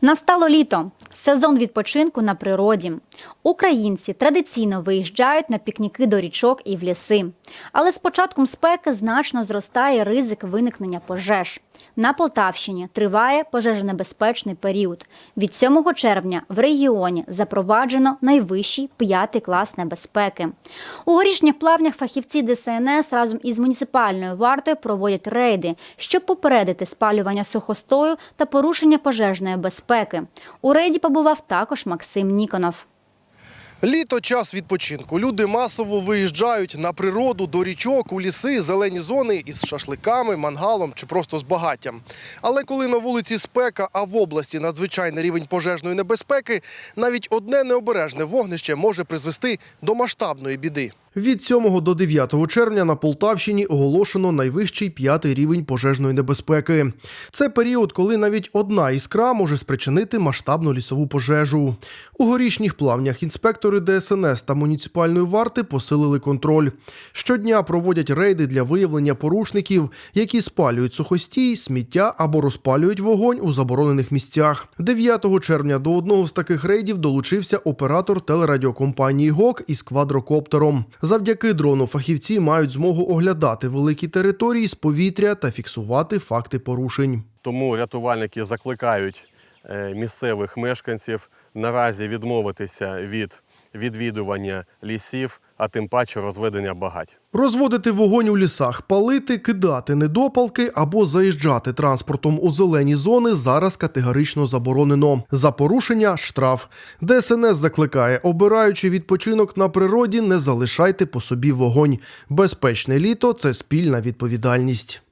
Настало літо, сезон відпочинку на природі. Українці традиційно виїжджають на пікніки до річок і в ліси. Але з початком спеки значно зростає ризик виникнення пожеж. На Полтавщині триває пожежонебезпечний період. Від 7 червня в регіоні запроваджено найвищий п'ятий клас небезпеки. У горішніх плавнях фахівці ДСНС разом із муніципальною вартою проводять рейди, щоб попередити спалювання сухостою та порушення пожежної безпеки. У рейді побував також Максим Ніконов. Літо час відпочинку. Люди масово виїжджають на природу, до річок, у ліси, зелені зони із шашликами, мангалом чи просто з багаттям. Але коли на вулиці спека, а в області надзвичайний рівень пожежної небезпеки, навіть одне необережне вогнище може призвести до масштабної біди. Від 7 до 9 червня на Полтавщині оголошено найвищий п'ятий рівень пожежної небезпеки. Це період, коли навіть одна іскра може спричинити масштабну лісову пожежу. У горішніх плавнях інспектори ДСНС та муніципальної варти посилили контроль. Щодня проводять рейди для виявлення порушників, які спалюють сухостій, сміття або розпалюють вогонь у заборонених місцях. 9 червня до одного з таких рейдів долучився оператор телерадіокомпанії ГОК із квадрокоптером. Завдяки дрону фахівці мають змогу оглядати великі території з повітря та фіксувати факти порушень. Тому рятувальники закликають е, місцевих мешканців наразі відмовитися від відвідування лісів, а тим паче розведення багать. Розводити вогонь у лісах, палити, кидати недопалки або заїжджати транспортом у зелені зони зараз категорично заборонено. За порушення штраф. ДСНС закликає, обираючи відпочинок на природі, не залишайте по собі вогонь. Безпечне літо це спільна відповідальність.